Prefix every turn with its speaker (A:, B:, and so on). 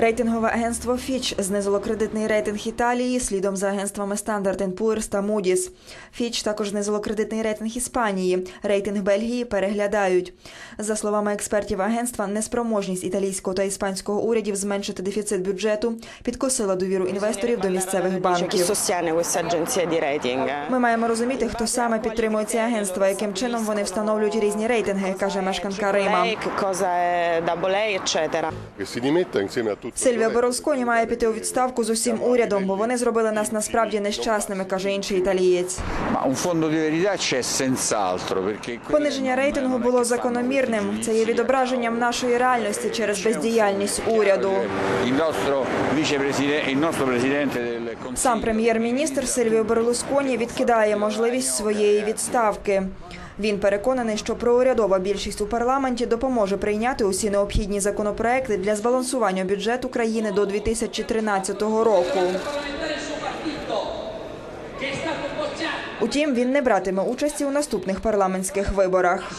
A: Рейтингове агентство Фіч знизило кредитний рейтинг Італії слідом за агентствами Standard Poor's та Moody's. Фіч також знизило кредитний рейтинг Іспанії. Рейтинг Бельгії переглядають. За словами експертів агентства, неспроможність італійського та іспанського урядів зменшити дефіцит бюджету підкосила довіру інвесторів до місцевих банків. Ми маємо розуміти, хто саме підтримує ці агентства, яким чином вони встановлюють різні рейтинги, каже мешканка Рима. Сильвія Берлусконі має піти у відставку з усім урядом, бо вони зробили нас насправді нещасними, каже інший італієць. Пониження рейтингу було закономірним. Це є відображенням нашої реальності через бездіяльність уряду. Сам прем'єр-міністр Сильвіо Берлусконі відкидає можливість своєї відставки. Він переконаний, що проурядова більшість у парламенті допоможе прийняти усі необхідні законопроекти для збалансування бюджету країни до 2013 року. Утім, він не братиме участі у наступних парламентських виборах.